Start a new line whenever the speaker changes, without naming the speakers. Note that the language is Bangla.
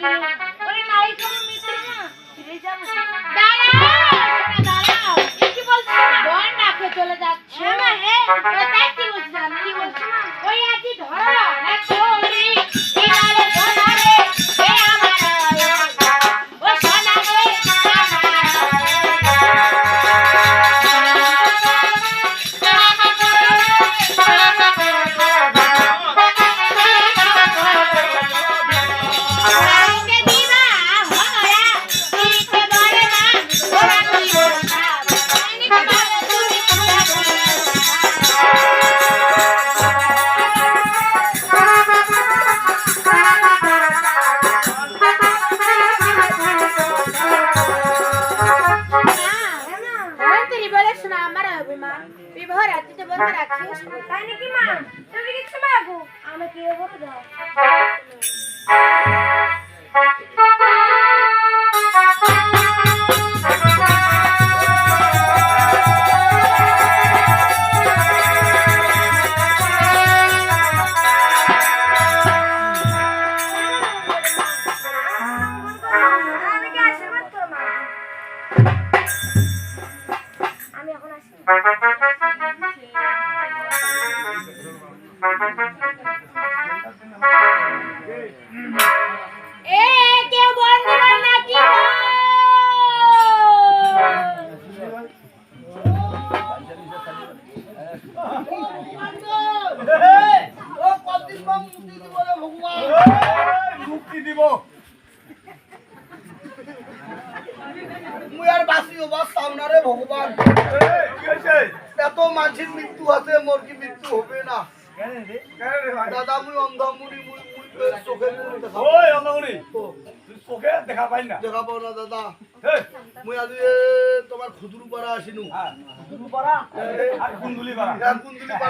দিও ওরে
নাই কোনো মিত্র না। কি বলছিস? বল না চলে যাচ্ছে।
হ্যাঁ, হ্যাঁ।
অভিমান। বিবাহ রাত্রিতে বন্ধ রাখিস।
তাই নাকি মা? তুমি কিছু মাগো? আমাকে এ বলে। দাও
মুক্তি দিব। মুই আর বাঁচিও বাঁচতাম ভগবান এত মানুষের মৃত্যু আছে মোর কি মৃত্যু হবে না। দাদা মুই অন্ধ মুড়ি মুই চোখে
ওই চোখে দেখা পাই না?
দেখা পাও না দাদা। মুই আজি তোমার খুদুরু পাড়া আসিনু
দুলু পাড়া আর কুন্দুলি পাড়া
কুন্দুলি